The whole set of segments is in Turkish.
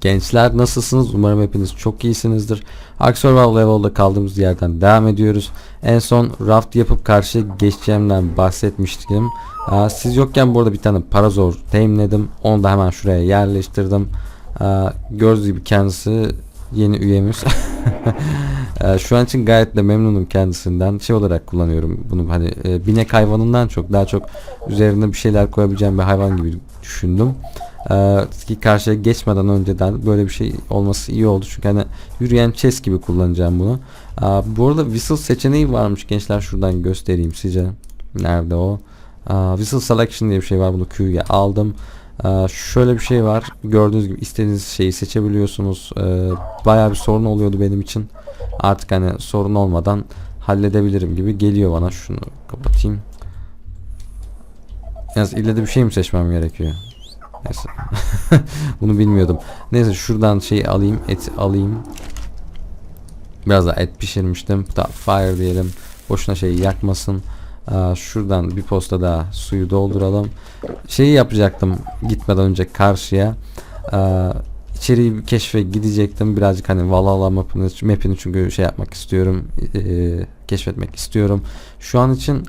Gençler nasılsınız? Umarım hepiniz çok iyisinizdir. Ark Survival Level'da kaldığımız yerden devam ediyoruz. En son raft yapıp karşıya geçeceğimden bahsetmiştim. Aa, siz yokken bu arada bir tane parazor teminledim. Onu da hemen şuraya yerleştirdim. Aa, gördüğünüz gibi kendisi yeni üyemiz. Şu an için gayet de memnunum kendisinden. Şey olarak kullanıyorum bunu hani e, binek hayvanından çok daha çok üzerine bir şeyler koyabileceğim bir hayvan gibi düşündüm. Ki karşıya geçmeden önceden böyle bir şey olması iyi oldu. Çünkü hani yürüyen chess gibi kullanacağım bunu. Aa, bu arada whistle seçeneği varmış gençler. Şuradan göstereyim size. Nerede o? Aa, whistle selection diye bir şey var. Bunu Q'ya aldım. Şöyle bir şey var. Gördüğünüz gibi istediğiniz şeyi seçebiliyorsunuz. Ee, bayağı bir sorun oluyordu benim için. Artık hani sorun olmadan halledebilirim gibi geliyor bana. Şunu kapatayım. Yalnız ille de bir şey mi seçmem gerekiyor? Neyse. Bunu bilmiyordum. Neyse şuradan şeyi alayım. Et alayım. Biraz da et pişirmiştim. Fire diyelim. Boşuna şeyi yakmasın. Şuradan bir posta daha suyu dolduralım. Şeyi yapacaktım gitmeden önce karşıya. Aa, içeriği bir keşfe gidecektim. Birazcık hani Valhalla mapini, mapini çünkü şey yapmak istiyorum. eee, keşfetmek istiyorum. Şu an için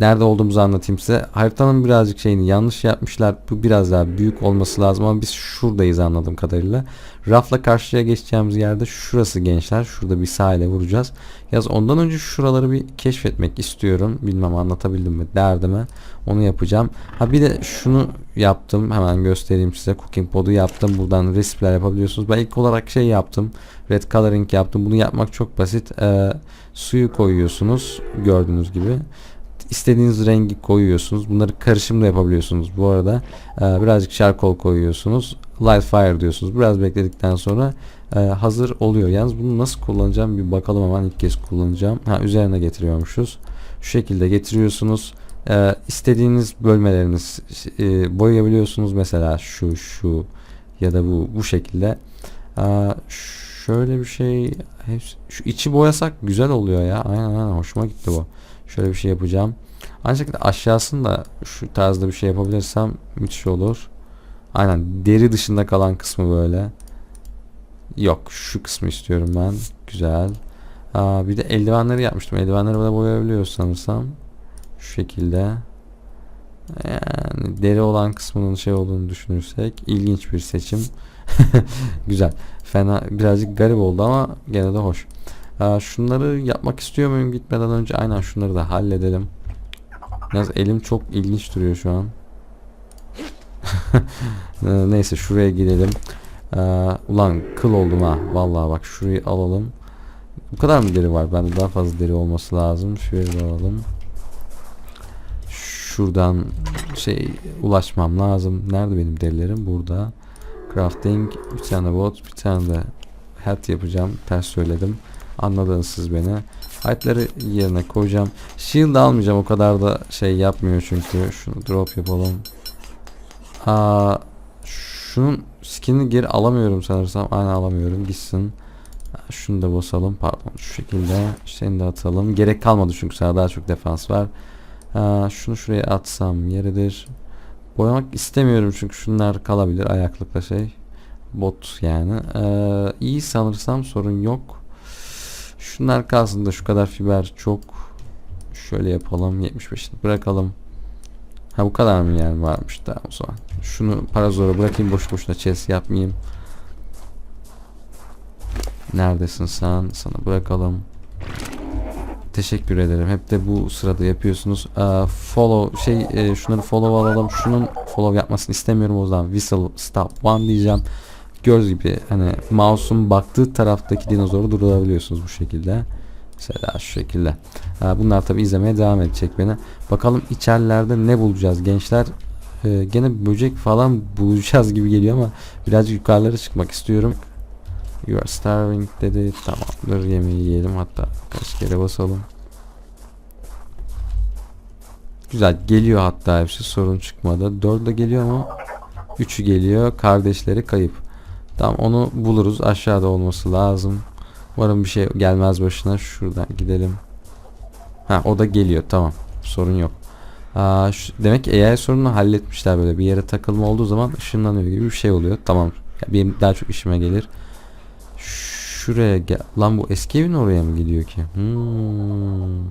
nerede olduğumuzu anlatayım size. Haritanın birazcık şeyini yanlış yapmışlar. Bu biraz daha büyük olması lazım ama biz şuradayız anladığım kadarıyla. Rafla karşıya geçeceğimiz yerde şurası gençler. Şurada bir sahile vuracağız. Yaz ondan önce şuraları bir keşfetmek istiyorum. Bilmem anlatabildim mi derdime. Onu yapacağım. Ha bir de şunu yaptım. Hemen göstereyim size. Cooking pod'u yaptım. Buradan resipler yapabiliyorsunuz. Ben ilk olarak şey yaptım. Red coloring yaptım. Bunu yapmak çok basit. Ee, suyu koyuyorsunuz. Gördüğünüz gibi istediğiniz rengi koyuyorsunuz. Bunları karışımla yapabiliyorsunuz. Bu arada e, birazcık charcoal koyuyorsunuz. Light fire diyorsunuz. Biraz bekledikten sonra e, hazır oluyor. Yalnız bunu nasıl kullanacağım bir bakalım hemen ilk kez kullanacağım. Ha üzerine getiriyormuşuz. Şu şekilde getiriyorsunuz. E, istediğiniz bölmeleriniz e, boyayabiliyorsunuz. Mesela şu şu ya da bu bu şekilde. E, şöyle bir şey hepsi, şu içi boyasak güzel oluyor ya. Aynen aynen hoşuma gitti bu. Şöyle bir şey yapacağım. Aynı şekilde aşağısını da şu tarzda bir şey yapabilirsem müthiş olur. Aynen deri dışında kalan kısmı böyle. Yok şu kısmı istiyorum ben. Güzel. Aa, bir de eldivenleri yapmıştım. Eldivenleri de boyayabiliyoruz sanırsam. Şu şekilde. Yani deri olan kısmının şey olduğunu düşünürsek ilginç bir seçim. Güzel. Fena birazcık garip oldu ama gene de hoş. Şunları yapmak istiyor muyum gitmeden önce? Aynen şunları da halledelim. Yalnız elim çok ilginç duruyor şu an. Ee, Neyse şuraya gidelim. Aa, ulan kıl oldum ha. Vallahi bak şurayı alalım. Bu kadar mı deri var? Bende daha fazla deri olması lazım. Da alalım. Şuradan şey ulaşmam lazım. Nerede benim derilerim? Burada. Crafting. Bir tane bot. Bir tane de hat yapacağım. Ters söyledim. Anladınız siz beni. Hight'ları yerine koyacağım. Shield almayacağım. O kadar da şey yapmıyor çünkü. Şunu drop yapalım. Aa, şunun skinini geri alamıyorum sanırsam. Aynen alamıyorum. Gitsin. Şunu da basalım. Pardon. Şu şekilde. Seni de atalım. Gerek kalmadı çünkü sana daha çok defans var. Ha, şunu şuraya atsam yeridir. Boyamak istemiyorum çünkü şunlar kalabilir. Ayaklıkla şey. Bot yani. Ee, iyi sanırsam sorun yok. Şunlar kalsın da şu kadar fiber çok. Şöyle yapalım. 75'ini bırakalım. Ha bu kadar mı yani varmış tamam o zaman. Şunu para zora bırakayım boş boşuna chest yapmayayım. Neredesin sen? Sana bırakalım. Teşekkür ederim. Hep de bu sırada yapıyorsunuz. Aa, follow şey e, şunları follow alalım. Şunun follow yapmasını istemiyorum o zaman. Whistle stop one diyeceğim. Gördüğünüz gibi hani mouse'un baktığı taraftaki dinozoru durdurabiliyorsunuz bu şekilde. Mesela şu şekilde. Bunlar tabi izlemeye devam edecek beni. Bakalım içerilerde ne bulacağız gençler. Ee, gene böcek falan bulacağız gibi geliyor ama birazcık yukarılara çıkmak istiyorum. You are starving dedi. Tamamdır yemeği yiyelim hatta kaç kere basalım. Güzel geliyor hatta hepsi sorun çıkmadı. 4 de geliyor mu? 3'ü geliyor. Kardeşleri kayıp. Tamam onu buluruz. Aşağıda olması lazım. Umarım bir şey gelmez başına. Şuradan gidelim. Ha o da geliyor. Tamam. Sorun yok. Aa, şu- demek AI sorununu halletmişler böyle. Bir yere takılma olduğu zaman ışınlanıyor gibi bir şey oluyor. Tamam. Ya benim daha çok işime gelir. Şuraya gel. Lan bu eski evin oraya mı gidiyor ki? Hmm.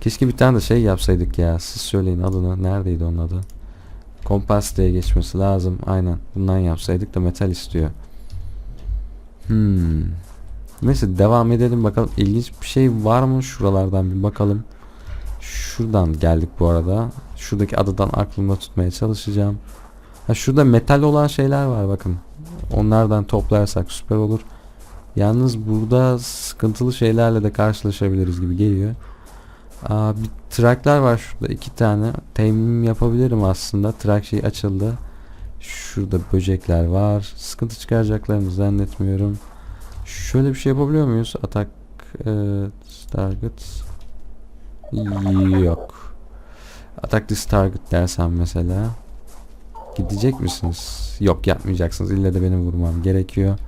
Keşke bir tane de şey yapsaydık ya. Siz söyleyin adını. Neredeydi onun adı? Kompas diye geçmesi lazım. Aynen. Bundan yapsaydık da metal istiyor. Hmm. Neyse devam edelim bakalım. İlginç bir şey var mı? Şuralardan bir bakalım. Şuradan geldik bu arada. Şuradaki adadan aklımda tutmaya çalışacağım. Ha şurada metal olan şeyler var bakın. Onlardan toplarsak süper olur. Yalnız burada sıkıntılı şeylerle de karşılaşabiliriz gibi geliyor. Aa, bir traklar var şurada iki tane. Temim yapabilirim aslında. Trak şey açıldı. Şurada böcekler var. Sıkıntı çıkaracaklarını zannetmiyorum. Şöyle bir şey yapabiliyor muyuz? Atak e, target yok. Attack this target dersem mesela gidecek misiniz? Yok yapmayacaksınız. İlle de benim vurmam gerekiyor.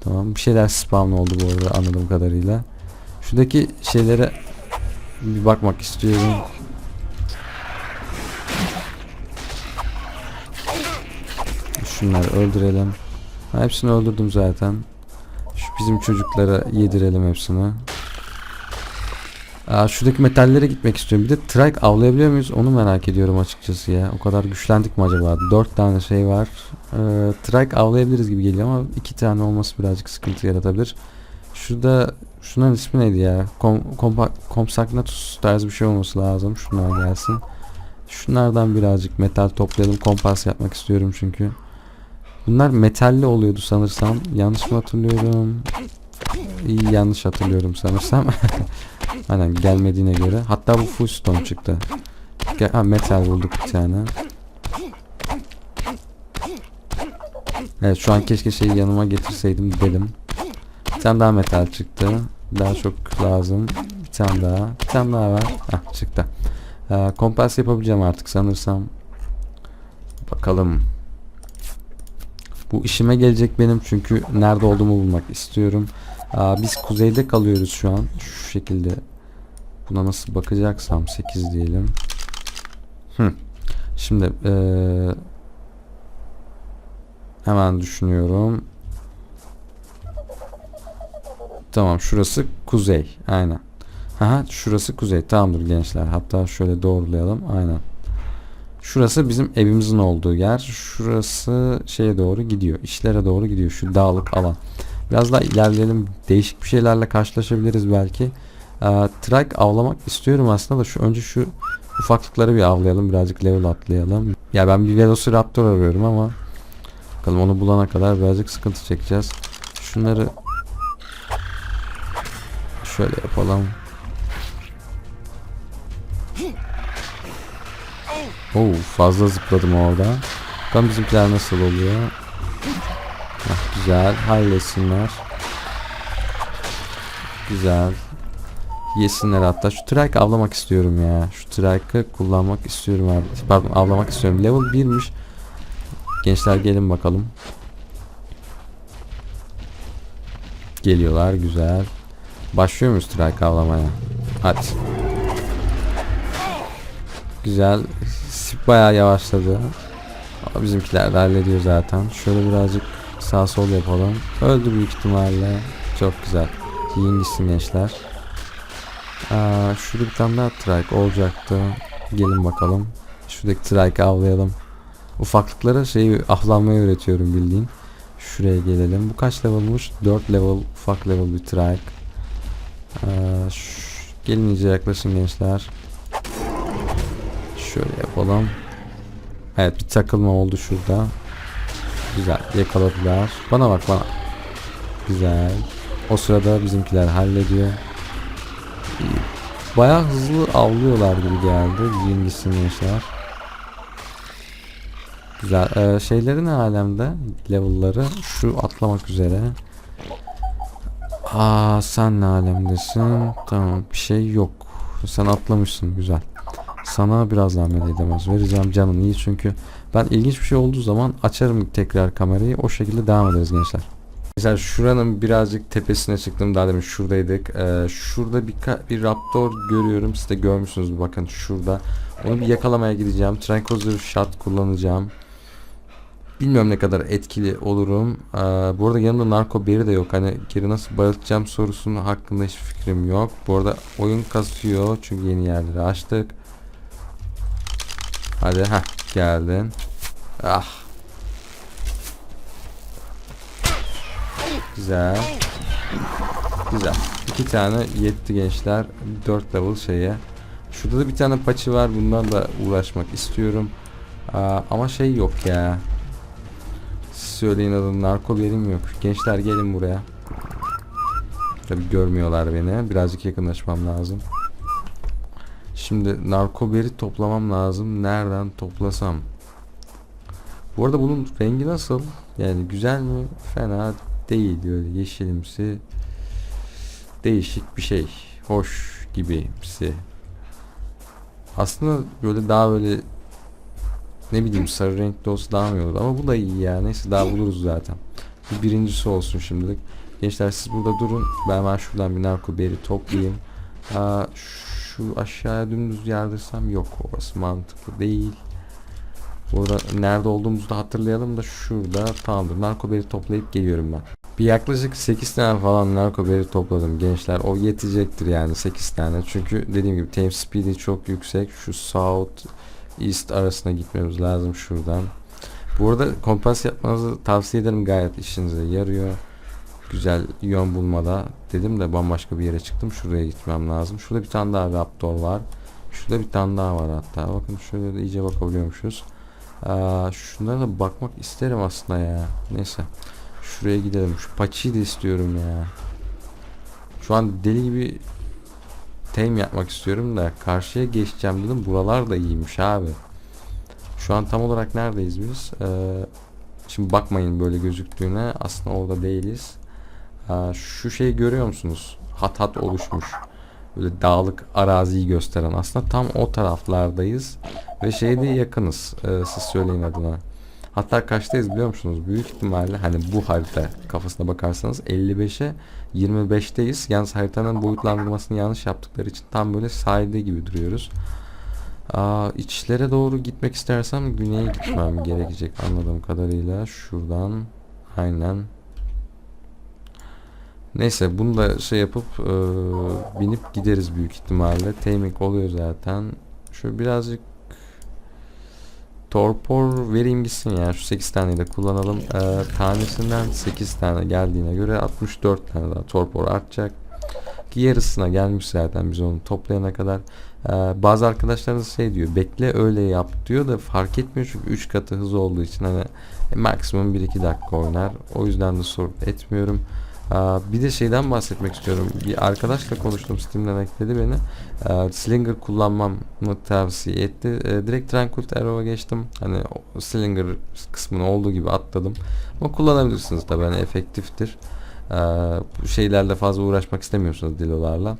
Tamam. Bir şeyler spawn oldu bu arada anladığım kadarıyla. Şuradaki şeylere bir bakmak istiyorum. Şunları öldürelim. Ha, hepsini öldürdüm zaten. Şu bizim çocuklara yedirelim hepsini. Aa, şuradaki metallere gitmek istiyorum. Bir de trike avlayabiliyor muyuz? Onu merak ediyorum açıkçası ya. O kadar güçlendik mi acaba? Dört tane şey var. Ee, trike avlayabiliriz gibi geliyor ama iki tane olması birazcık sıkıntı yaratabilir. Şurada şunların ismi neydi ya? Kom, kompa, Compsognathus tarzı bir şey olması lazım. Şunlar gelsin. Şunlardan birazcık metal toplayalım. Kompas yapmak istiyorum çünkü. Bunlar metalli oluyordu sanırsam. Yanlış mı hatırlıyorum? İyi yanlış hatırlıyorum sanırsam. Aynen gelmediğine göre. Hatta bu full stone çıktı. Gel, ha, metal bulduk bir tane. Evet şu an keşke şeyi yanıma getirseydim dedim. Bir tane daha metal çıktı. Daha çok lazım. Bir tane daha. Bir tane daha var. Hah çıktı. Ee, kompas yapabileceğim artık sanırsam. Bakalım. Bu işime gelecek benim çünkü nerede olduğumu bulmak istiyorum. Aa, biz kuzeyde kalıyoruz şu an. Şu şekilde. Buna nasıl bakacaksam 8 diyelim. Hı. Şimdi ee, hemen düşünüyorum. Tamam şurası kuzey. Aynen. Aha şurası kuzey. Tamamdır gençler. Hatta şöyle doğrulayalım. Aynen. Şurası bizim evimizin olduğu yer. Şurası şeye doğru gidiyor. İşlere doğru gidiyor. Şu dağlık alan. Biraz daha ilerleyelim. Değişik bir şeylerle karşılaşabiliriz belki. Ee, trike avlamak istiyorum aslında da şu önce şu ufaklıkları bir avlayalım. Birazcık level atlayalım. Ya ben bir Velociraptor arıyorum ama bakalım onu bulana kadar birazcık sıkıntı çekeceğiz. Şunları şöyle yapalım. Oo fazla zıpladım orada. Bakalım bizimkiler nasıl oluyor. Heh, güzel halletsinler. Güzel. Yesinler hatta. Şu trike avlamak istiyorum ya. Şu trike'ı kullanmak istiyorum abi. Pardon avlamak istiyorum. Level 1'miş. Gençler gelin bakalım. Geliyorlar güzel. Başlıyor muyuz trike avlamaya? Hadi. Güzel. Sip bayağı yavaşladı. Ama bizimkiler de hallediyor zaten. Şöyle birazcık sağ sol yapalım. Öldü büyük ihtimalle. Çok güzel. Yiyin gitsin gençler. Aa, şurada bir tane daha trike olacaktı. Gelin bakalım. Şuradaki trike avlayalım. Ufaklıklara şeyi ahlanmayı öğretiyorum bildiğin. Şuraya gelelim. Bu kaç level'mış? 4 level ufak level bir trike. Aa, şu- gelin iyice yaklaşın gençler. Şöyle yapalım. Evet bir takılma oldu şurada. Güzel yakaladılar. Bana bak bana. Güzel. O sırada bizimkiler hallediyor. Bayağı hızlı avlıyorlar gibi geldi. Birincisi gençler. Güzel. Ee, şeyleri ne alemde? Level'ları. Şu atlamak üzere. Aa sen ne alemdesin? Tamam bir şey yok. Sen atlamışsın güzel. Sana biraz daha edemez. Vereceğim canın iyi çünkü ben ilginç bir şey olduğu zaman açarım tekrar kamerayı. O şekilde devam ederiz gençler. Mesela şuranın birazcık tepesine çıktım. Daha demin şuradaydık. Ee, şurada bir, bir raptor görüyorum. Siz de görmüşsünüz. Bakın şurada. Onu bir yakalamaya gideceğim. Tranquilizer shot kullanacağım. Bilmiyorum ne kadar etkili olurum. Ee, bu arada yanımda narko beri de yok. Hani geri nasıl bayıltacağım sorusunun hakkında hiç fikrim yok. Bu arada oyun kasıyor çünkü yeni yerleri açtık. Hadi ha geldin. Ah. Güzel. Güzel. İki tane yetti gençler. Dört level şeye. Şurada da bir tane paçı var. Bundan da uğraşmak istiyorum. Aa, ama şey yok ya. Siz Söyleyin adını. Narko berim yok. Gençler gelin buraya. Tabi görmüyorlar beni. Birazcık yakınlaşmam lazım. Şimdi narko beri toplamam lazım. Nereden toplasam? Bu arada bunun rengi nasıl? Yani güzel mi? Fena değil. Öyle yeşilimsi. Değişik bir şey. Hoş gibimsi. Aslında böyle daha böyle ne bileyim sarı renkli olsa daha mı olur ama bu da iyi ya. Neyse daha buluruz zaten. Bu birincisi olsun şimdilik. Gençler siz burada durun. Ben hemen şuradan bir narko beri toplayayım. Aa, şu aşağıya dümdüz yardırsam yok. Orası mantıklı değil. Burada nerede olduğumuzu da hatırlayalım da şurada tamamdır. Narko beri toplayıp geliyorum ben. Bir yaklaşık 8 tane falan narko beri topladım gençler. O yetecektir yani 8 tane. Çünkü dediğim gibi time speed'i çok yüksek. Şu south east arasına gitmemiz lazım şuradan. Bu arada kompas yapmanızı tavsiye ederim gayet işinize yarıyor. Güzel yön bulmada dedim de bambaşka bir yere çıktım. Şuraya gitmem lazım. Şurada bir tane daha raptor var. Şurada bir tane daha var hatta. Bakın şöyle de iyice bakabiliyormuşuz. Aa, şunlara da bakmak isterim aslında ya. Neyse. Şuraya gidelim. Şu paçıyı da istiyorum ya. Şu an deli gibi tame yapmak istiyorum da karşıya geçeceğim dedim. Buralar da iyiymiş abi. Şu an tam olarak neredeyiz biz? Ee, şimdi bakmayın böyle gözüktüğüne. Aslında orada değiliz. Şu şeyi görüyor musunuz? Hat hat oluşmuş. Böyle dağlık araziyi gösteren. Aslında tam o taraflardayız. Ve şeyde yakınız. Ee, siz söyleyin adına. Hatta kaçtayız biliyor musunuz? Büyük ihtimalle hani bu harita kafasına bakarsanız 55'e 25'teyiz. Yalnız haritanın boyutlandırmasını yanlış yaptıkları için tam böyle sahilde gibi duruyoruz. Aa, içlere doğru gitmek istersem güneye gitmem gerekecek anladığım kadarıyla. Şuradan aynen. Neyse bunu da şey yapıp e, binip gideriz büyük ihtimalle. Taming oluyor zaten. Şu birazcık Torpor vereyim gitsin ya. Şu 8 taneyi de kullanalım. Ee, tanesinden 8 tane geldiğine göre 64 tane daha torpor artacak. Ki yarısına gelmiş zaten biz onu toplayana kadar. Ee, bazı arkadaşlarınız şey diyor. Bekle öyle yap diyor da fark etmiyor çünkü 3 katı hız olduğu için hani e, maksimum 1-2 dakika oynar. O yüzden de sorun etmiyorum. Bir de şeyden bahsetmek istiyorum. Bir arkadaşla konuştum. Steam'den ekledi beni. Slinger kullanmamı tavsiye etti. Ee, direkt Tranquil Arrow'a geçtim. Hani Slinger kısmını olduğu gibi atladım. Ama kullanabilirsiniz tabii. Hani efektiftir. Bu şeylerle fazla uğraşmak istemiyorsunuz dilolarla.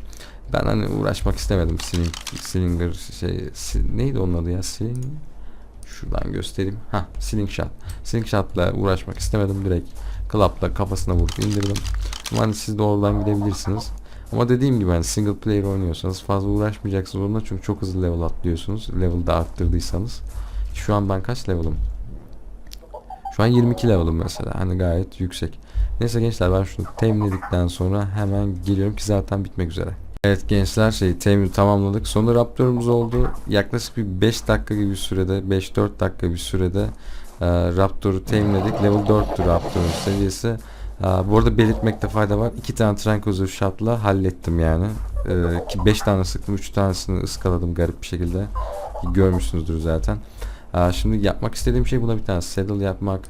Ben hani uğraşmak istemedim. Sling, Slinger şey neydi onun adı ya? Sling Şuradan göstereyim. Ha, Slingshot. Slingshot'la uğraşmak istemedim. Direkt Club'la kafasına vurup indirdim. Ama hani siz de oradan gidebilirsiniz. Ama dediğim gibi hani single player oynuyorsanız fazla uğraşmayacaksınız onunla çünkü çok hızlı level atlıyorsunuz. Level da arttırdıysanız. Şu an ben kaç level'ım? Şu an 22 level'ım mesela. Hani gayet yüksek. Neyse gençler ben şunu temizledikten sonra hemen geliyorum ki zaten bitmek üzere. Evet gençler şey temiri tamamladık. Sonra Raptor'umuz oldu. Yaklaşık bir 5 dakika gibi bir sürede 5-4 dakika bir sürede e, Raptor'u teminledik. Level 4'tü Raptor'un seviyesi. E, bu arada belirtmekte fayda var. 2 tane Tranquilizer shot'la hallettim yani. E, ki 5 tane sıktım. 3 tanesini ıskaladım garip bir şekilde. Görmüşsünüzdür zaten. E, şimdi yapmak istediğim şey buna bir tane saddle yapmak.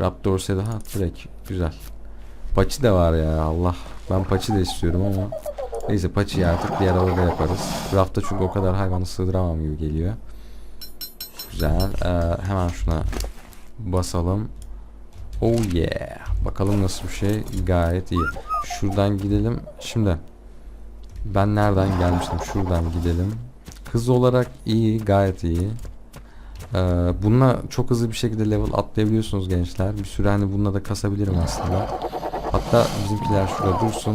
Raptor saddle. Ha direkt güzel. Paçı da var ya Allah. Ben paçı da istiyorum ama. Neyse paçıyı artık diğer odada yaparız. Rafta çünkü o kadar hayvanı sığdıramam gibi geliyor. Güzel. Ee, hemen şuna basalım. Oh yeah. Bakalım nasıl bir şey. Gayet iyi. Şuradan gidelim. Şimdi ben nereden gelmiştim? Şuradan gidelim. Hız olarak iyi. Gayet iyi. Ee, bununla çok hızlı bir şekilde level atlayabiliyorsunuz gençler. Bir süre hani bununla da kasabilirim aslında. Hatta bizimkiler şurada dursun.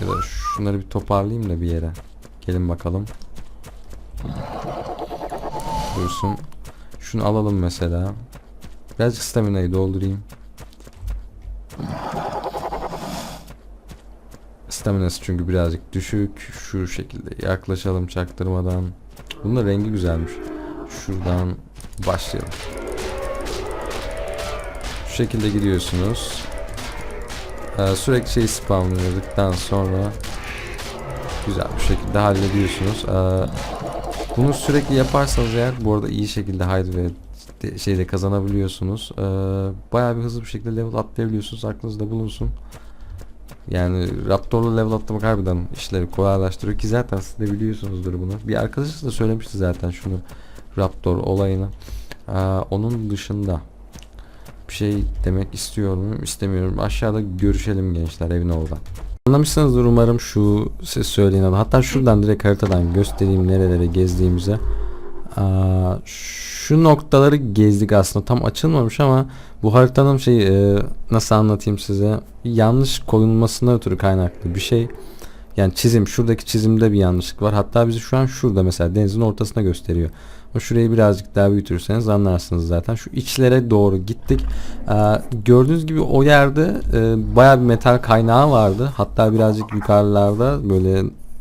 Ya da şunları bir toparlayayım da bir yere. Gelin bakalım. Dursun. Şunu alalım mesela. Birazcık stamina'yı doldurayım. Staminası çünkü birazcık düşük. Şu şekilde yaklaşalım çaktırmadan. Bunun da rengi güzelmiş. Şuradan başlayalım. Şu şekilde gidiyorsunuz. Ee, sürekli şey spamladıktan sonra güzel bir şekilde hallediyorsunuz. Ee, bunu sürekli yaparsanız eğer bu arada iyi şekilde hide ve de- şeyde kazanabiliyorsunuz. Ee, bayağı bir hızlı bir şekilde level atlayabiliyorsunuz. Aklınızda bulunsun. Yani Raptor'la level atlamak harbiden işleri kolaylaştırıyor ki zaten siz de biliyorsunuzdur bunu. Bir arkadaşınız da söylemişti zaten şunu Raptor olayını. Ee, onun dışında bir şey demek istiyor muyum istemiyorum. Aşağıda görüşelim gençler evin orada. Anlamışsınızdır umarım şu siz söyleyin adı. Hatta şuradan direkt haritadan göstereyim nerelere gezdiğimizi. Aa, şu noktaları gezdik aslında tam açılmamış ama bu haritanın şey e, nasıl anlatayım size yanlış koyulmasına ötürü kaynaklı bir şey. Yani çizim şuradaki çizimde bir yanlışlık var. Hatta bizi şu an şurada mesela denizin ortasına gösteriyor. O şurayı birazcık daha büyütürseniz anlarsınız zaten. Şu içlere doğru gittik. Ee, gördüğünüz gibi o yerde e, bayağı bir metal kaynağı vardı. Hatta birazcık yukarılarda böyle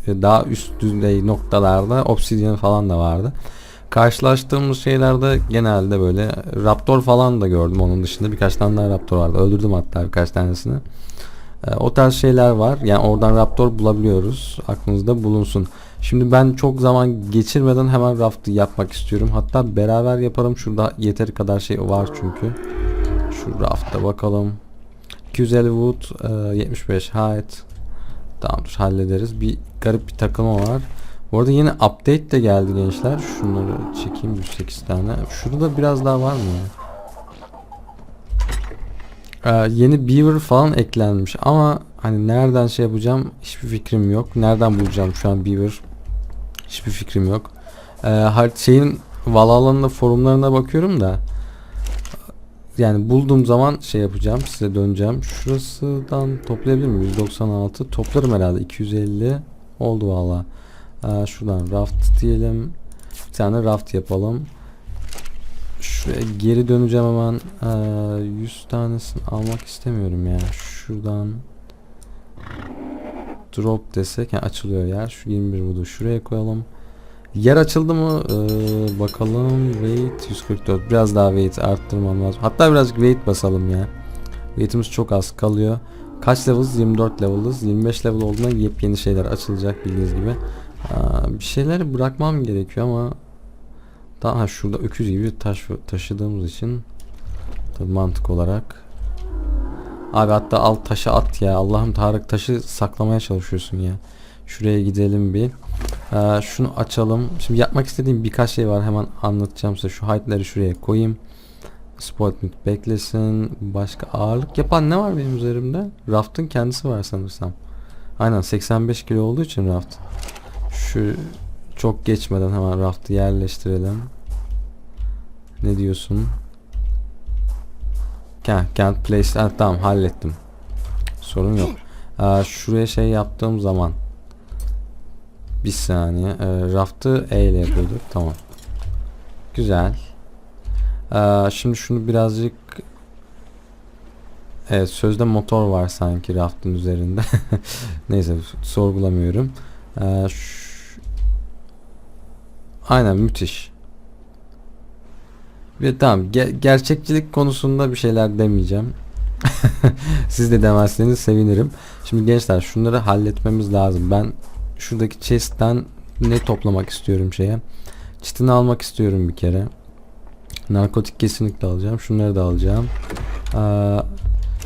e, daha üst düzey noktalarda obsidyen falan da vardı. Karşılaştığımız şeylerde genelde böyle raptor falan da gördüm onun dışında birkaç tane daha raptor vardı. Öldürdüm hatta birkaç tanesini. Ee, o tarz şeyler var. Yani oradan raptor bulabiliyoruz. Aklınızda bulunsun. Şimdi ben çok zaman geçirmeden hemen raftı yapmak istiyorum. Hatta beraber yaparım. Şurada yeteri kadar şey var çünkü. Şu rafta bakalım. 250 wood, e, 75 height. Tamamdır hallederiz. Bir garip bir takılma var. Bu arada yine update de geldi gençler. Şunları çekeyim 108 tane. Şurada biraz daha var mı? Ee, yeni Beaver falan eklenmiş ama hani nereden şey yapacağım hiçbir fikrim yok. Nereden bulacağım şu an Beaver? Hiçbir fikrim yok. Ee, şeyin Valhalla'nın forumlarına bakıyorum da yani bulduğum zaman şey yapacağım size döneceğim. Şurasından toplayabilir miyim? 196 toplarım herhalde 250 oldu valla. Ee, şuradan raft diyelim. Bir tane raft yapalım. Şuraya geri döneceğim hemen. Ee, 100 tanesini almak istemiyorum ya. Şuradan drop desek yani açılıyor yer. Şu 21 budu şuraya koyalım. Yer açıldı mı? Ee, bakalım. Weight 144. Biraz daha weight arttırmam lazım. Hatta birazcık weight basalım ya. Weight'imiz çok az kalıyor. Kaç level'ız? 24 level'ız. 25 level olduğunda yepyeni şeyler açılacak bildiğiniz gibi. Aa, bir şeyleri bırakmam gerekiyor ama daha şurada öküz gibi taş taşıdığımız için tabii mantık olarak Abi hatta al taşı at ya. Allah'ım Tarık taşı saklamaya çalışıyorsun ya. Şuraya gidelim bir. Ee, şunu açalım. Şimdi yapmak istediğim birkaç şey var. Hemen anlatacağım size. Şu height'leri şuraya koyayım. Spotlight beklesin. Başka ağırlık yapan ne var benim üzerimde? Raft'ın kendisi var sanırsam. Aynen 85 kilo olduğu için raft. Şu çok geçmeden hemen raftı yerleştirelim. Ne diyorsun? Can't, can't place. Ha, tamam hallettim. Sorun yok. Aa, şuraya şey yaptığım zaman bir saniye. Ee, raftı E ile yapıyorduk. Tamam. Güzel. Aa, şimdi şunu birazcık Evet sözde motor var sanki raftın üzerinde. Neyse sorgulamıyorum. Ee, Aynen müthiş. Ve tamam ge- gerçekçilik konusunda bir şeyler demeyeceğim. Siz de demezseniz sevinirim. Şimdi gençler şunları halletmemiz lazım. Ben şuradaki chest'ten ne toplamak istiyorum şeye. Çitini almak istiyorum bir kere. Narkotik kesinlikle alacağım. Şunları da alacağım. Aa,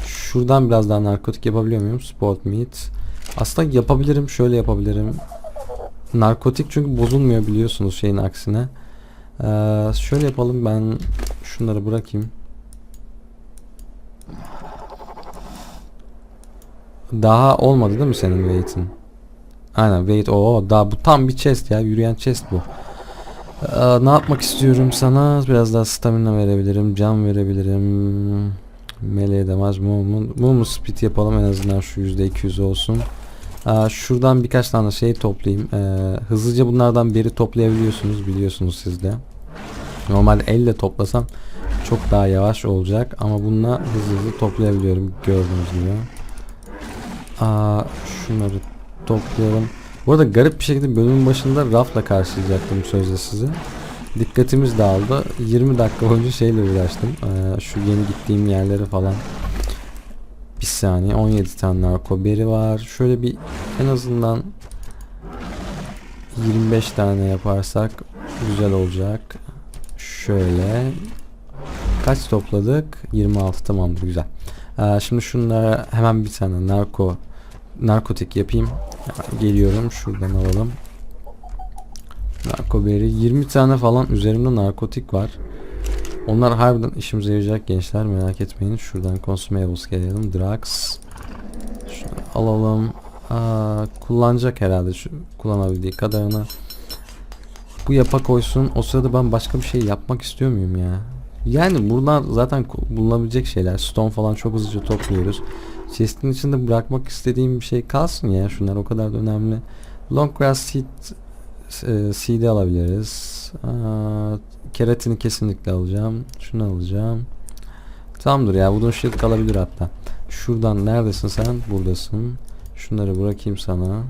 şuradan biraz daha narkotik yapabiliyor muyum? Sport meat. Aslında yapabilirim. Şöyle yapabilirim. Narkotik çünkü bozulmuyor biliyorsunuz şeyin aksine. Ee, şöyle yapalım ben şunları bırakayım. Daha olmadı değil mi senin weight'in? Aynen weight o daha bu tam bir chest ya yürüyen chest bu. Ee, ne yapmak istiyorum sana? Biraz daha stamina verebilirim, can verebilirim. Melee damage, movement, movement speed yapalım en azından şu %200 olsun. Aa, şuradan birkaç tane şey toplayayım. Ee, hızlıca bunlardan beri toplayabiliyorsunuz biliyorsunuz siz de. Normalde elle toplasam çok daha yavaş olacak ama bununla hızlı hızlı toplayabiliyorum gördüğünüz gibi. Aa, şunları toplayalım. Bu arada garip bir şekilde bölümün başında rafla karşılayacaktım sözde sizi. Dikkatimiz dağıldı. 20 dakika boyunca şeyle uğraştım. Ee, şu yeni gittiğim yerlere falan. Bir saniye 17 tane narkoberi var. Şöyle bir en azından 25 tane yaparsak güzel olacak. Şöyle kaç topladık? 26 tamamdır güzel. Ee, şimdi şunlara hemen bir tane narko narkotik yapayım. Geliyorum şuradan alalım. Narkoberi 20 tane falan üzerimde narkotik var. Onlar harbiden işimize yarayacak gençler merak etmeyin. Şuradan consumables gelelim. Drugs. Şunu alalım. Aa, kullanacak herhalde şu kullanabildiği kadarını. Bu yapa koysun. O sırada ben başka bir şey yapmak istiyor muyum ya? Yani buradan zaten bulunabilecek şeyler. Stone falan çok hızlıca topluyoruz. Chest'in içinde bırakmak istediğim bir şey kalsın ya. Şunlar o kadar da önemli. Long grass seed e, CD alabiliriz. Aa, keratini kesinlikle alacağım. Şunu alacağım. Tamamdır ya. Budun shield kalabilir hatta. Şuradan neredesin sen? Buradasın. Şunları bırakayım sana.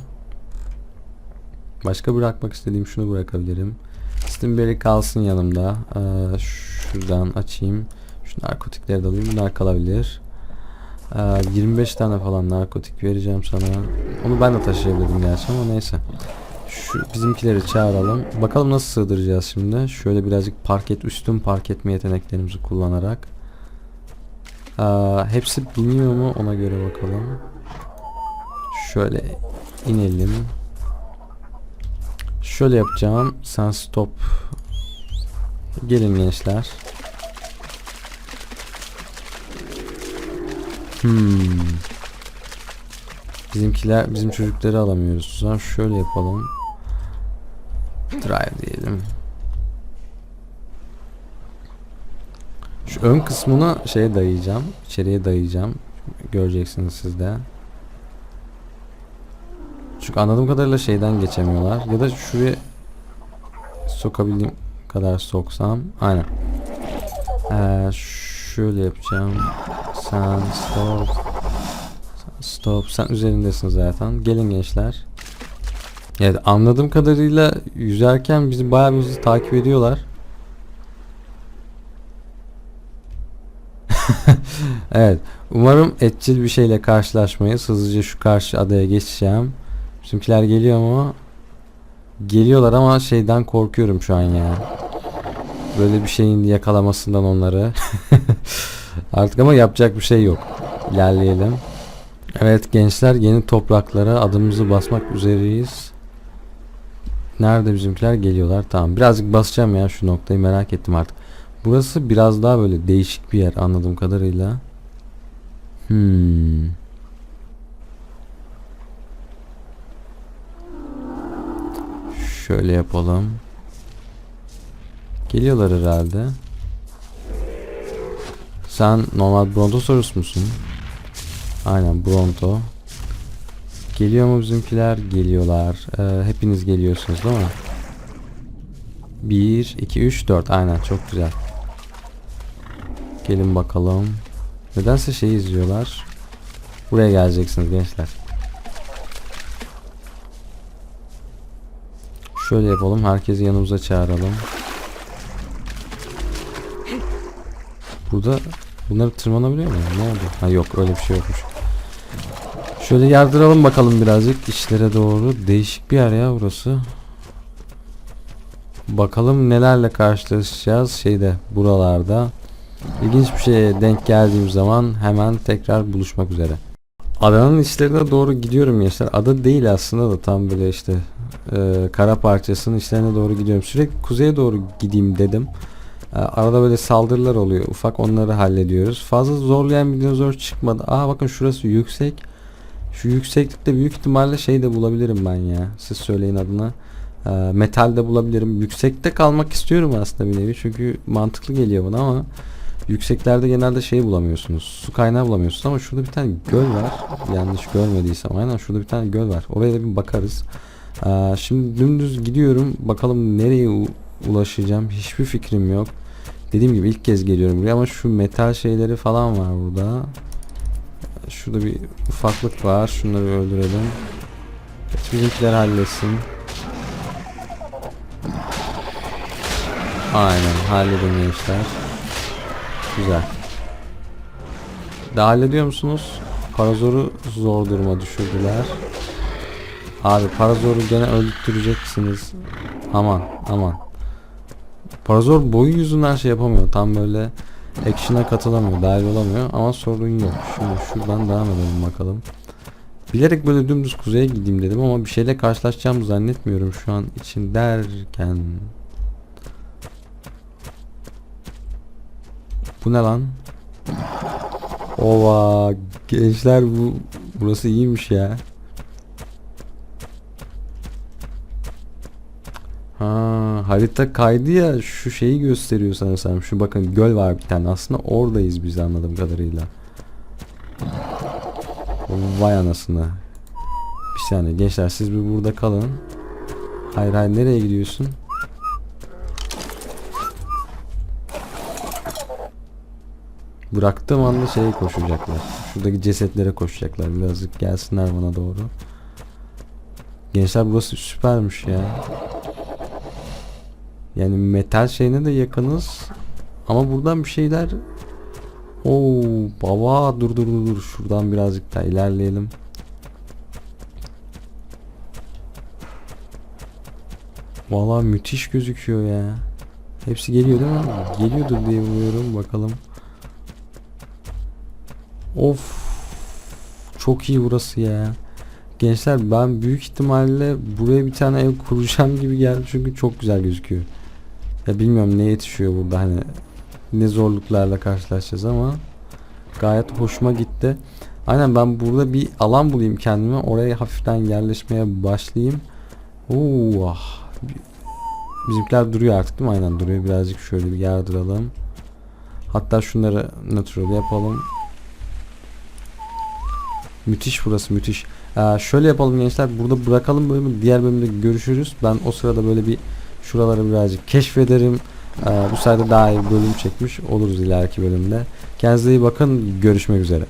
Başka bırakmak istediğim şunu bırakabilirim. Stimberry kalsın yanımda. Ee, şuradan açayım. Şu narkotikleri de alayım. Bunlar kalabilir. Ee, 25 tane falan narkotik vereceğim sana. Onu ben de taşıyabilirim gerçi ama neyse. Şu bizimkileri çağıralım. Bakalım nasıl sığdıracağız şimdi. Şöyle birazcık parket üstün park yeteneklerimizi kullanarak. Ee, hepsi biniyor mu ona göre bakalım. Şöyle inelim. Şöyle yapacağım. Sen stop. Gelin gençler. Hmm. Bizimkiler, bizim çocukları alamıyoruz. O şöyle yapalım. Drive diyelim. Şu ön kısmını şeye dayayacağım. İçeriye dayayacağım. Göreceksiniz siz de. Çünkü anladığım kadarıyla şeyden geçemiyorlar. Ya da şuraya sokabildiğim kadar soksam. Aynen. Ee, şöyle yapacağım. Sen stop. Sen stop. Sen üzerindesin zaten. Gelin gençler. Evet anladığım kadarıyla yüzerken bizi bayağı bir hızlı takip ediyorlar. evet. Umarım etçil bir şeyle karşılaşmayız. Hızlıca şu karşı adaya geçeceğim. Bizimkiler geliyor mu? Geliyorlar ama şeyden korkuyorum şu an ya. Böyle bir şeyin yakalamasından onları. Artık ama yapacak bir şey yok. İlerleyelim. Evet gençler yeni topraklara adımımızı basmak üzereyiz. Nerede bizimkiler geliyorlar. Tamam birazcık basacağım ya şu noktayı merak ettim artık. Burası biraz daha böyle değişik bir yer anladığım kadarıyla. Hmm. Şöyle yapalım. Geliyorlar herhalde. Sen normal Brontosaurus musun? Aynen Bronto. Geliyor mu bizimkiler? Geliyorlar. Ee, hepiniz geliyorsunuz değil mi? 1, 2, 3, 4. Aynen çok güzel. Gelin bakalım. Nedense şey izliyorlar. Buraya geleceksiniz gençler. Şöyle yapalım. Herkesi yanımıza çağıralım. Burada bunları tırmanabiliyor mu? Ne oldu? Ha yok öyle bir şey yokmuş. Şöyle yardıralım bakalım birazcık işlere doğru. Değişik bir yer ya burası. Bakalım nelerle karşılaşacağız şeyde buralarda. İlginç bir şeye denk geldiğim zaman hemen tekrar buluşmak üzere. Adanın içlerine doğru gidiyorum gençler. Ada değil aslında da tam böyle işte e, kara parçasının içlerine doğru gidiyorum. Sürekli kuzeye doğru gideyim dedim. E, arada böyle saldırılar oluyor. Ufak onları hallediyoruz. Fazla zorlayan bir dinozor çıkmadı. Aa bakın şurası yüksek. Şu yükseklikte büyük ihtimalle şey de bulabilirim ben ya. Siz söyleyin adına. E, metal de bulabilirim. Yüksekte kalmak istiyorum aslında bir nevi. Çünkü mantıklı geliyor bana ama yükseklerde genelde şey bulamıyorsunuz. Su kaynağı bulamıyorsunuz ama şurada bir tane göl var. Yanlış görmediysem. Aynen şurada bir tane göl var. Oraya da bir bakarız. Ee, şimdi dümdüz gidiyorum. Bakalım nereye ulaşacağım. Hiçbir fikrim yok. Dediğim gibi ilk kez geliyorum buraya ama şu metal şeyleri falan var burada. Şurada bir ufaklık var. Şunları öldürelim. Bizimkiler halletsin. Aynen halledin gençler. Güzel. Daha hallediyor musunuz? Parazor'u zor duruma düşürdüler. Abi Parazor'u gene öldüreceksiniz. Aman aman. Parazor boyu yüzünden şey yapamıyor. Tam böyle action'a katılamıyor. Dahil olamıyor ama sorun yok. Şimdi şuradan devam edelim bakalım. Bilerek böyle dümdüz kuzeye gideyim dedim ama bir şeyle karşılaşacağımı zannetmiyorum şu an için derken. Bu ne lan? Ova gençler bu burası iyiymiş ya. Ha, harita kaydı ya şu şeyi gösteriyor sanırsam. Şu bakın göl var bir tane. Aslında oradayız biz anladığım kadarıyla. Vay anasını. Bir saniye gençler siz bir burada kalın. Hayır hayır nereye gidiyorsun? Bıraktığım anda şeye koşacaklar. Şuradaki cesetlere koşacaklar. Birazcık gelsinler bana doğru. Gençler burası süpermiş ya. Yani metal şeyine de yakınız. Ama buradan bir şeyler... Oo baba dur dur dur dur. Şuradan birazcık daha ilerleyelim. Vallahi müthiş gözüküyor ya. Hepsi geliyor değil mi? Geliyordur diye umuyorum. Bakalım. Of. Çok iyi burası ya. Gençler ben büyük ihtimalle buraya bir tane ev kuracağım gibi geldi çünkü çok güzel gözüküyor. Ya bilmiyorum ne yetişiyor burada hani ne zorluklarla karşılaşacağız ama gayet hoşuma gitti. Aynen ben burada bir alan bulayım kendime. Oraya hafiften yerleşmeye başlayayım. Oo, ah. Bizimkiler duruyor artık değil mi? Aynen duruyor. Birazcık şöyle bir yardıralım. Hatta şunları natural yapalım. Müthiş burası müthiş. Ee, şöyle yapalım gençler. Burada bırakalım bölümü. Diğer bölümde görüşürüz. Ben o sırada böyle bir şuraları birazcık keşfederim. Ee, bu sayede daha iyi bir bölüm çekmiş oluruz ileriki bölümde. Kendinize iyi bakın. Görüşmek üzere.